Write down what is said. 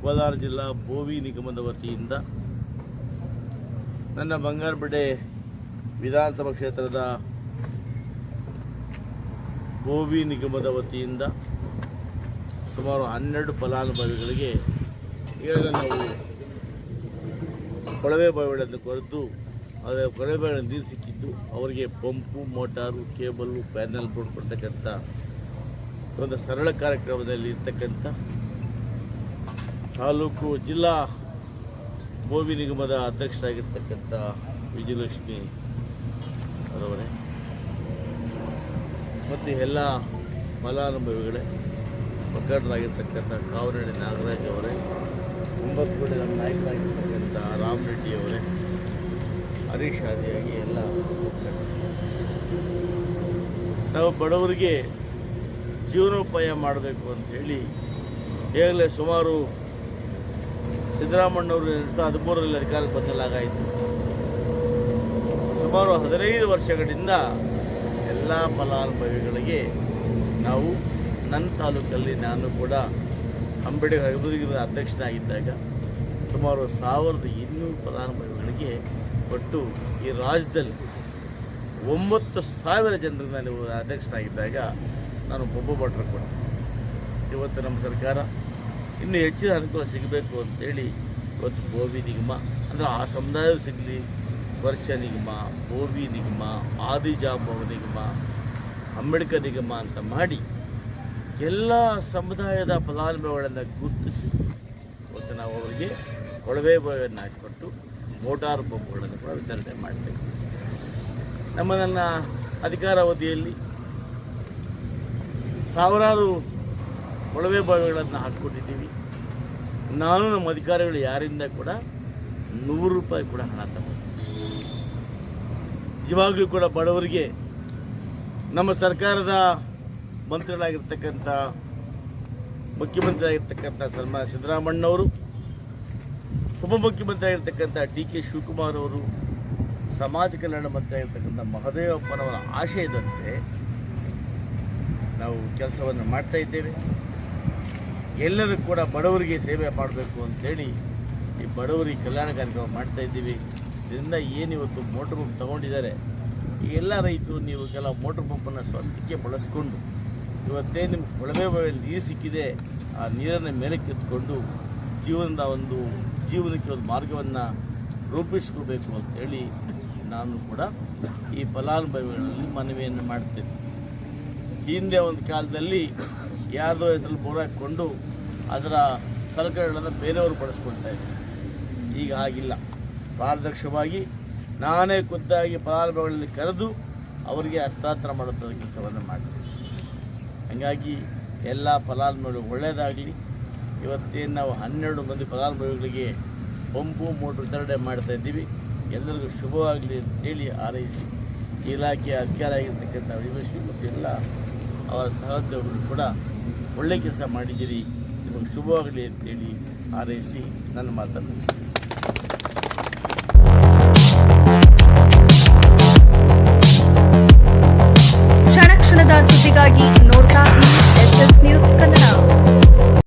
ಕೋಲಾರ ಜಿಲ್ಲಾ ಭೋವಿ ನಿಗಮದ ವತಿಯಿಂದ ನನ್ನ ಬಂಗಾರಬಡೆ ವಿಧಾನಸಭಾ ಕ್ಷೇತ್ರದ ಭೋವಿ ನಿಗಮದ ವತಿಯಿಂದ ಸುಮಾರು ಹನ್ನೆರಡು ಫಲಾನುಭವಿಗಳಿಗೆ ಈಗ ನಾವು ಕೊಳವೆ ಬಾವಿಗಳನ್ನು ಕೊರೆದು ಅದರ ಕೊಳವೆ ಬಾವಿಗಳನ್ನು ನೀರು ಸಿಕ್ಕಿದ್ದು, ಅವರಿಗೆ pump, motor cable panel board ಕೊಡ್ತಕ್ಕಂಥ ಒಂದು ಸರಳ ಕಾರ್ಯಕ್ರಮದಲ್ಲಿ ಇರ್ತಕ್ಕಂಥ ತಾಲೂಕು ಜಿಲ್ಲಾ ಭೂಮಿ ನಿಗಮದ ಅಧ್ಯಕ್ಷರಾಗಿರ್ತಕ್ಕಂಥ ವಿಜಯಲಕ್ಷ್ಮಿ ಅವರವರೇ. ಮತ್ತು ಎಲ್ಲ ಫಲಾನುಭವಿಗಳೇ ಮುಖಂಡರಾಗಿರ್ತಕ್ಕಂಥ ಕಾವರೆಡ್ಡಿ ನಾಗರಾಜ್ ಅವರೇ, ಒಂಬತ್ತು ನಮ್ಮ ನಾಯಕರಾಗಿರ್ತಕ್ಕಂಥ ರಾಮ್ ರೆಡ್ಡಿ ಅವರೇ, ಹರೀಶ್ ಆದಿಯಾಗಿ ಎಲ್ಲ ನಾವು ಬಡವರಿಗೆ ಜೀವನೋಪಾಯ ಮಾಡಬೇಕು ಅಂಥೇಳಿ ಈಗಲೇ ಸುಮಾರು ಸಿದ್ದರಾಮಣ್ಣವರು ಎರಡು ಸಾವಿರದ ಹದಿಮೂರರಲ್ಲಿ ಅಧಿಕಾರಕ್ಕೆ ಬಂದಲಾಗಾಯಿತು ಸುಮಾರು ಹದಿನೈದು ವರ್ಷಗಳಿಂದ ಎಲ್ಲ ಫಲಾನುಭವಿಗಳಿಗೆ ನಾವು ನನ್ನ ತಾಲೂಕಲ್ಲಿ ನಾನು ಕೂಡ ಅಂಬೇಡ್ಕರ್ ಅಭಿವೃದ್ಧಿ ಅಧ್ಯಕ್ಷನಾಗಿದ್ದಾಗ ಸುಮಾರು ಸಾವಿರದ ಇನ್ನೂರು ಫಲಾನುಭವಿಗಳಿಗೆ ಒಟ್ಟು ಈ ರಾಜ್ಯದಲ್ಲಿ ಒಂಬತ್ತು ಸಾವಿರ ಜನರಿಗೆ ನಾನು ಅಧ್ಯಕ್ಷನಾಗಿದ್ದಾಗ ನಾನು ಬೊಬ್ಬ ಭಟ್ರು ಕೊಟ್ಟೆ. ಇವತ್ತು ನಮ್ಮ ಸರ್ಕಾರ ಇನ್ನೂ ಹೆಚ್ಚಿನ ಅನುಕೂಲ ಸಿಗಬೇಕು ಅಂತೇಳಿ ಇವತ್ತು ಬೋವಿ ನಿಗಮ, ಅಂದರೆ ಆ ಸಮುದಾಯ ಸಿಗಲಿ, ವರ್ಚ ನಿಗಮ, ಬೋವಿ ನಿಗಮ, ಆದಿಜಾಂಬವ ನಿಗಮ, ಅಂಬೇಡ್ಕರ್ ನಿಗಮ ಅಂತ ಮಾಡಿ ಎಲ್ಲ ಸಮುದಾಯದ ಫಲಾನುಭವಿಗಳನ್ನು ಗುರುತಿಸಿ ಇವತ್ತು ನಾವು ಅವರಿಗೆ ಕೊಳವೆ ಬಾವಿಯನ್ನು ಹಾಕಿಕೊಟ್ಟು ಮೋಟಾರ್ ಪಂಪ್ಗಳನ್ನು ಕೂಡ ವಿತರಣೆ ಮಾಡ್ತೇವೆ. ನಮ್ಮ ನನ್ನ ಅಧಿಕಾರಾವಧಿಯಲ್ಲಿ ಸಾವಿರಾರು ಕೊಳವೆ ಬಾವಿಗಳನ್ನು ಹಾಕ್ಕೊಟ್ಟಿದ್ದೀವಿ. ನಾನು ನಮ್ಮ ಅಧಿಕಾರಿಗಳು ಯಾರಿಂದ ಕೂಡ ನೂರು ರೂಪಾಯಿ ಕೂಡ ಹಣ ತಗೊಂಡು ನಿಜವಾಗಲೂ ಕೂಡ ಬಡವರಿಗೆ ನಮ್ಮ ಸರ್ಕಾರದ ಮಂತ್ರಿಗಳಾಗಿರ್ತಕ್ಕಂಥ ಮುಖ್ಯಮಂತ್ರಿ ಆಗಿರ್ತಕ್ಕಂಥ ಸನ್ಮಾನ ಸಿದ್ದರಾಮಣ್ಣವರು ಉಪಮುಖ್ಯಮಂತ್ರಿ ಆಗಿರ್ತಕ್ಕಂಥ ಡಿ ಕೆ ಶಿವಕುಮಾರ್ ಅವರು, ಸಮಾಜ ಕಲ್ಯಾಣ ಮಂತ್ರಿ ಆಗಿರ್ತಕ್ಕಂಥ ಮಹದೇವಪ್ಪನವರ ಆಶಯದಂತೆ ನಾವು ಕೆಲಸವನ್ನು ಮಾಡ್ತಾ ಇದ್ದೇವೆ. ಎಲ್ಲರೂ ಕೂಡ ಬಡವರಿಗೆ ಸೇವೆ ಮಾಡಬೇಕು ಅಂತೇಳಿ ಈ ಬಡವರಿಗೆ ಕಲ್ಯಾಣ ಕಾರ್ಯಕ್ರಮ ಮಾಡ್ತಾ ಇದ್ದೀವಿ. ಇದರಿಂದ ಏನಿವತ್ತು ಮೋಟ್ರ್ ಪಂಪ್ ತೊಗೊಂಡಿದ್ದಾರೆ. ಈ ಎಲ್ಲ ರೈತರು ನೀವು ಕೆಲವು ಮೋಟ್ರ್ ಪಂಪನ್ನು ಸ್ವಂತಕ್ಕೆ ಬಳಸ್ಕೊಂಡು ಇವತ್ತೇ ನಿಮ್ಮ ಕೊಳವೆ ಬಾವಿಯಲ್ಲಿ ನೀರು ಸಿಕ್ಕಿದೆ, ಆ ನೀರನ್ನು ಮೇಲಕ್ಕೆ ಎತ್ಕೊಂಡು ಜೀವನದ ಒಂದು ಜೀವನಕ್ಕೆ ಒಂದು ಮಾರ್ಗವನ್ನು ರೂಪಿಸ್ಕೊಳ್ಬೇಕು ಅಂತೇಳಿ ನಾನು ಕೂಡ ಈ ಫಲಾನುಭವಿಗಳಲ್ಲಿ ಮನವಿಯನ್ನು ಮಾಡ್ತೇನೆ. ಹಿಂದೆ ಒಂದು ಕಾಲದಲ್ಲಿ ಯಾರ್ದೋ ಹೆಸರಲ್ಲಿ ಬೋರ್ ಹಾಕ್ಕೊಂಡು ಅದರ ಸಲಕರಣೆಗಳನ್ನು ಬೇರೆಯವರು ಬಳಸ್ಕೊಳ್ತಾ ಇದ್ದಾರೆ. ಈಗ ಆಗಿಲ್ಲ ಪಾರದರ್ಶಕವಾಗಿ ನಾನೇ ಖುದ್ದಾಗಿ ಫಲಾನುಭವಿಗಳಲ್ಲಿ ಕರೆದು ಅವರಿಗೆ ಹಸ್ತಾಂತರ ಮಾಡುತ್ತದೆ ಕೆಲಸವನ್ನು ಮಾಡ್ತೀನಿ ಹಾಗಾಗಿ ಎಲ್ಲ ಫಲಾನುಭವಿಗಳು ಒಳ್ಳೆಯದಾಗಲಿ ಇವತ್ತೇನು ನಾವು ಹನ್ನೆರಡು ಮಂದಿ ಫಲಾನುಭವಿಗಳಿಗೆ ಪಂಪು, ಮೋಟ್ರ್ ವಿತರಣೆ ಮಾಡ್ತಾ ಇದ್ದೀವಿ. ಎಲ್ಲರಿಗೂ ಶುಭವಾಗಲಿ ಅಂತೇಳಿ ಹಾರೈಸಿ ಇಲಾಖೆಯ ಅಧಿಕಾರ ಆಗಿರ್ತಕ್ಕಂಥ ವಿಮರ್ಶೆ ಮತ್ತು ಎಲ್ಲ ಅವರ ಸಹೋದ್ಯೋಗಿಗಳು ಕೂಡ ಒಳ್ಳೆ ಕೆಲಸ ಮಾಡಿದ್ದೀರಿ. ನಿಮಗೆ ಶುಭವಾಗಲಿ ಅಂತೇಳಿ ಹಾರೈಸಿ ನನ್ನ ಮಾತನ್ನು